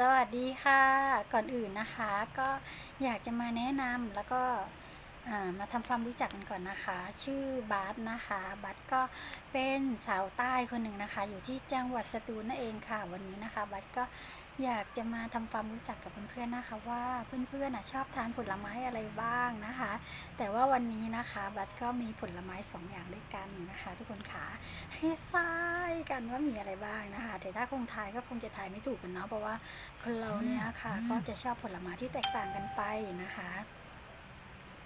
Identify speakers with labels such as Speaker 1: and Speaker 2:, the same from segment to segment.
Speaker 1: สวัสดีค่ะ ก่อนอื่นนะคะ ก็อยากจะมาแนะนำแล้วก็มาทำความรู้จักกันก่อนนะคะ ชื่อบาสนะคะ บาสก็เป็นสาวใต้คนหนึ่งนะคะ อยู่ที่จังหวัดสตูลนั่นเองค่ะ วันนี้นะคะ บาสก็อยากจะมาทำความรู้จักกับเพื่อนๆนะคะ ว่าเพื่อนๆชอบทานผลไม้อะไรบ้างนะคะ แต่ว่าวันนี้นะคะ บัตก็มีผลไม้สองอย่างด้วยกันนะคะ ทุกคนขาให้ทาย กันว่ามีอะไรบ้างนะคะ แต่ถ้าคงทายก็คงจะทายไม่ถูกกันเนาะ เพราะว่าคนเราเนี่ยค่ะ ก็จะชอบผลไม้ที่แตกต่างกันไปนะคะ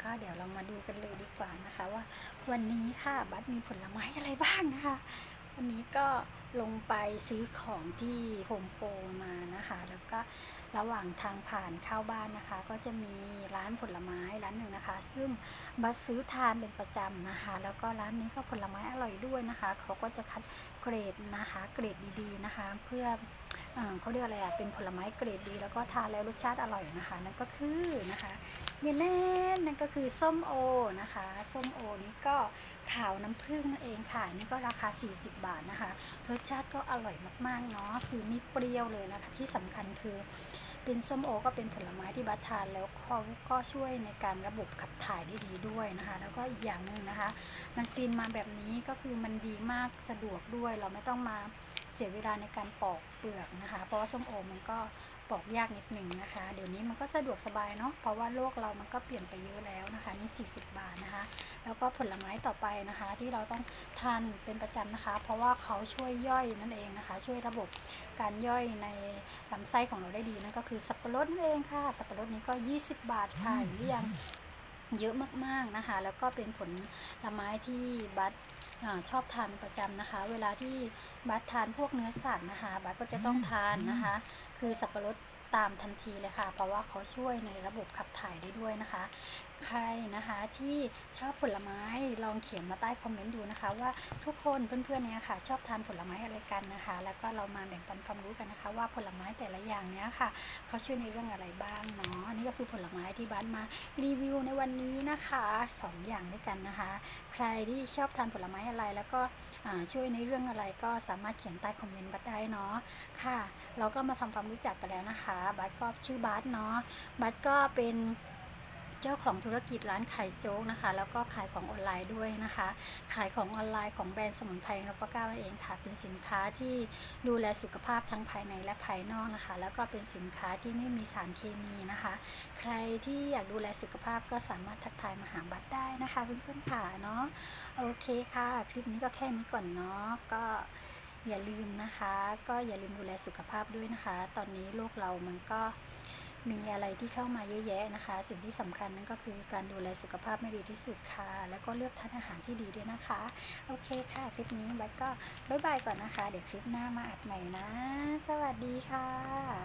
Speaker 1: ก็เดี๋ยวเรามาดูกันเลยดีกว่านะคะ ว่าวันนี้ค่ะบัตมีผลไม้อะไรบ้างนะคะ วันนี้ก็ลงไปซื้อของที่โฮมโปรมานะคะ แล้วก็ ระหว่างทางผ่านเข้าบ้านนะคะ ก็จะมีร้านผลไม้ร้านหนึ่งนะคะ ซึ่งบัสซื้อทานเป็นประจำนะคะ แล้วก็ร้านนี้ก็ผลไม้อร่อยด้วยนะคะ เขาก็จะคัดเกรดนะคะ เกรดดีๆนะคะ เพื่อเขาเรียกอะไรอะ เป็นผลไม้เกรดดี แล้วก็ทานแล้วรสชาติอร่อยนะคะ นั่นก็คือนะคะเนี่ยแน่นั่นก็คือส้มโอนะคะ ส้มโอนี้ก็ขาวน้ำผึ้งนั่นเองค่ะ นี่ก็ราคา 40 บาทนะคะ รสชาติก็อร่อยมากๆเนาะ คือไม่เปรี้ยวเลยนะคะ ที่สำคัญคือ เป็นส้มโอก็เป็นผลไม้ที่บัตทานแล้วเขาก็ช่วยในการระบบขับถ่ายได้ดีด้วยนะคะ แล้วก็อีกอย่างหนึ่งนะคะ มันซีนมาแบบนี้ก็คือมันดีมากสะดวกด้วย เราไม่ต้องมาเสียเวลาในการปอกเปลือกนะคะ เพราะว่าส้มโอมันก็ ปอกยากนิดหนึ่งนะคะ เดี๋ยวนี้มันก็สะดวกสบายเนาะเพราะว่าโลกเรามันก็เปลี่ยนไปเยอะแล้วนะคะนี่40 บาทนะคะ แล้วก็ผลไม้ต่อไปนะคะ ที่เราต้องทานเป็นประจำนะคะ เพราะว่าเขาช่วยย่อยนั่นเองนะคะ ช่วยระบบการย่อยในลำไส้ของเราได้ดีนั่นก็คือสับปะรดนั่นเองค่ะ สับปะรดนี้ก็ 20 บาทค่ะเห็นหรือยังเยอะมากๆนะคะ แล้วก็เป็นผลไม้ที่บัตอา ชอบทานประจำนะคะ เวลาที่บัตทานพวกเนื้อสัตว์นะคะ บัตก็จะต้องทานนะคะ คือสับปะรด ตามทันทีเลยค่ะ เพราะว่าเขาช่วยในระบบขับถ่ายได้ด้วยนะคะ ใครนะคะที่ชอบผลไม้ลองเขียนมาใต้คอมเมนต์ดูนะคะ ว่าทุกคนเพื่อนๆเนี่ยค่ะ ชอบทานผลไม้อะไรกันนะคะ แล้วก็เรามาแบ่งปันความรู้กันนะคะ ว่าผลไม้แต่ละอย่างเนี้ยค่ะเขาช่วยในเรื่องอะไรบ้างเนาะนี่ก็คือผลไม้ที่บ้านมารีวิวในวันนี้นะคะสองอย่างด้วยกันนะคะ ใครที่ชอบทานผลไม้อะไรแล้วก็ช่วยในเรื่องอะไรก็สามารถเขียนใต้คอมเมนต์บัตได้เนาะค่ะ เราก็มาทำความรู้จักกันแล้วนะคะบัตก็ชื่อบัตเนาะบัตก็เป็นเจ้าของธุรกิจร้านขายโจ๊กนะคะ แล้วก็ขายของออนไลน์ด้วยนะคะ ขายของออนไลน์ของแบรนด์สมุนไพรนพเก้าเองค่ะ เป็นสินค้าที่ดูแลสุขภาพทั้งภายในและภายนอกนะคะ แล้วก็เป็นสินค้าที่ไม่มีสารเคมีนะคะ ใครที่อยากดูแลสุขภาพก็สามารถทักทายมาหาบัตรได้นะคะเพื่อนๆค่ะเนาะโอเคค่ะ คลิปนี้ก็แค่นี้ก่อนเนาะก็ อย่าลืมนะคะ ก็อย่าลืมดูแลสุขภาพด้วยนะคะ ตอนนี้โลกเรามันก็มีอะไรที่เข้ามาเยอะแยะนะคะ สิ่งที่สำคัญนั่นก็คือการดูแลสุขภาพไม่ดีที่สุดค่ะ แล้วก็เลือกทานอาหารที่ดีด้วยนะคะ โอเคค่ะ คลิปนี้ไว้ก็บ๊ายบายก่อนนะคะ เดี๋ยวคลิปหน้ามาอัดใหม่นะ สวัสดีค่ะ